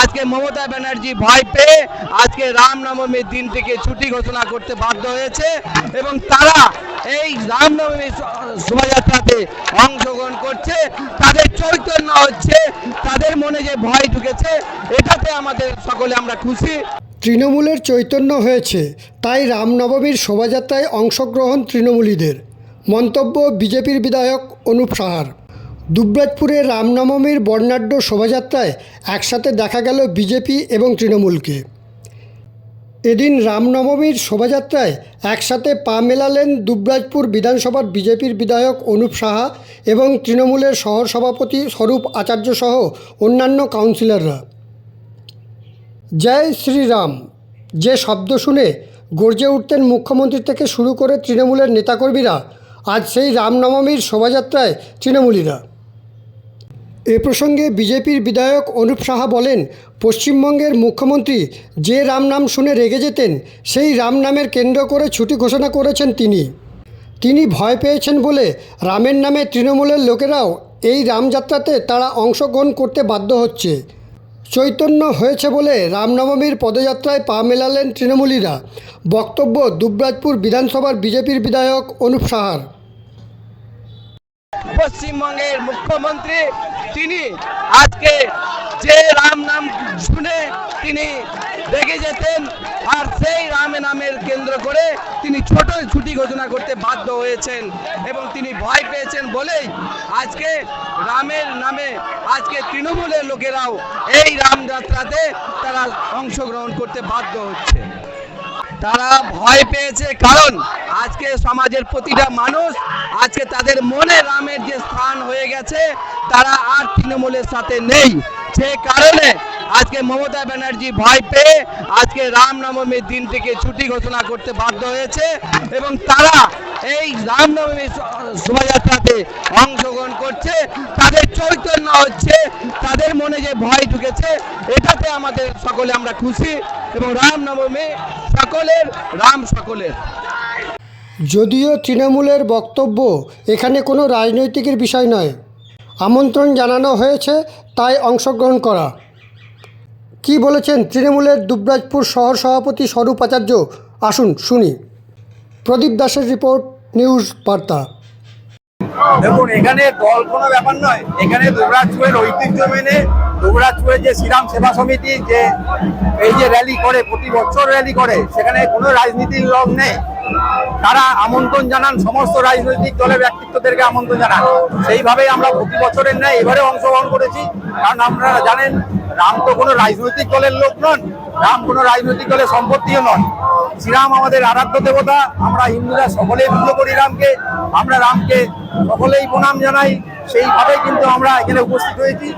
আজকে মমতা ব্যানার্জি ভয় পেয়ে আজকে রামনবমীর দিনটিকে ছুটি ঘোষণা করতে বাধ্য হয়েছে এবং তারা এই রামনবমী শোভাযাত্রাতে অংশগ্রহণ করছে। তাদের চৈতন্য হচ্ছে, তাদের মনে যে ভয় ঢুকেছে, এটাতে আমাদের সকলে আমরা খুশি। তৃণমূলের চৈতন্য হয়েছে, তাই রামনবমীর শোভাযাত্রায় অংশগ্রহণ তৃণমূলীদের। মন্তব্য বিজেপির বিধায়ক অনুপ সাহার। দুবরাজপুরে রামনবমীর বর্ণাঢ্য শোভাযাত্রায় একসাথে দেখা গেল বিজেপি এবং তৃণমূলকে। এদিন রামনবমীর শোভাযাত্রায় একসাথে পা মেলালেন দুবরাজপুর বিধানসভার বিজেপির বিধায়ক অনুপ সাহা এবং তৃণমূলের শহর সভাপতি স্বরূপ আচার্য সহ অন্যান্য কাউন্সিলররা। জয় শ্রীরাম, যে শব্দ শুনে গর্জে উঠতেন মুখ্যমন্ত্রী থেকে শুরু করে তৃণমূলের নেতাকর্মীরা, আজ সেই রামনবমীর শোভাযাত্রায় তৃণমূলীরা। এ প্রসঙ্গে বিজেপির বিধায়ক অনুপ সাহা বলেন, পশ্চিমবঙ্গের মুখ্যমন্ত্রী যে রাম নাম শুনে রেগে যেতেন, সেই রাম নামের কেন্দ্র করে ছুটি ঘোষণা করেছেন তিনি। তিনি ভয় পেয়েছেন বলে রামের নামে তৃণমূলের লোকেরাও এই রামযাত্রাতে তারা অংশগ্রহণ করতে বাধ্য হচ্ছে। চৈতন্য হয়েছে বলে রামনবমীর পদযাত্রায় পা মেলালেন তৃণমূলীরা। বক্তব্য দুবরাজপুর বিধানসভার বিজেপির বিধায়ক অনুপ সাহার। পশ্চিমবঙ্গের মুখ্যমন্ত্রী তিনি আজকে যে রাম নাম শুনে তিনি রেগে যেতেন আর সেই রাম নামের কেন্দ্র করে তিনি ছোট ছুটি ঘোষণা করতে বাধ্য হয়েছেন এবং তিনি ভয় পেয়েছেন বলেই আজকে রামের নামে আজকে তৃণমূলের লোকেরাও এই রামযাত্রাতে তারা অংশগ্রহণ করতে বাধ্য হচ্ছে। তারা ভয় পেয়েছে, কারণ আজকে সমাজের প্রতিটা মানুষ, আজকে তাদের মনে রামের যে স্থান হয়ে গেছে, তারা আর তৃণমূলের সাথে নেই। সে কারণে আজকে মমতা ব্যানার্জি ভয় পেয়ে আজকে রামনবমীর দিনটিকে ছুটি ঘোষণা করতে বাধ্য হয়েছে এবং তারা এই রামনবমী শোভাযাত্রাতে অংশগ্রহণ করছে। তাদের চৈতন্য হচ্ছে, তাদের মনে যে ভয় ঢুকেছে, এটাতে আমাদের সকলে আমরা খুশি এবং রামনবমী সকলের, রাম সকলের। যদিও তৃণমূলের বক্তব্য এখানে কোনো রাজনৈতিকের বিষয় নয়, আমন্ত্রণ জানানো হয়েছে, তাই অংশগ্রহণ করা। কি বলেছেন তৃণমূলের দুবরাজপুর শহর সভাপতি স্বরূপ আচার্য? আসুন শুনি। প্রদীপ দাসের রিপোর্ট, নিউজ বার্তা। দেখুন, এখানে দল কোনো ব্যাপার নয়। এখানে দুবরাজপুরের ঐতিহ্য মেনে দুবরাজপুরের যে শ্রীরাম সেবা সমিতি যে এই যে র্যালি করে, প্রতি বছর র্যালি করে, সেখানে কোনো রাজনীতির রং নেই। তারা আমন্ত্রণ জানান, সমস্ত রাজনৈতিক দলের ব্যক্তিত্বদেরকে আমন্ত্রণ জানান। সেইভাবেই আমরা প্রতি বছরের ন্যায় এবারে অংশগ্রহণ করেছি। কারণ আপনারা জানেন, রাম তো কোনো রাজনৈতিক দলের লোক নন, রাম কোনো রাজনৈতিক দলের সম্পত্তিও নন। শ্রীরাম আমাদের আরাধ্য দেবতা, আমরা হিন্দুরা সকলেই পুজো করি রামকে, আমরা রামকে সকলেই প্রণাম জানাই। সেইভাবে কিন্তু আমরা এখানে উপস্থিত হয়েছি।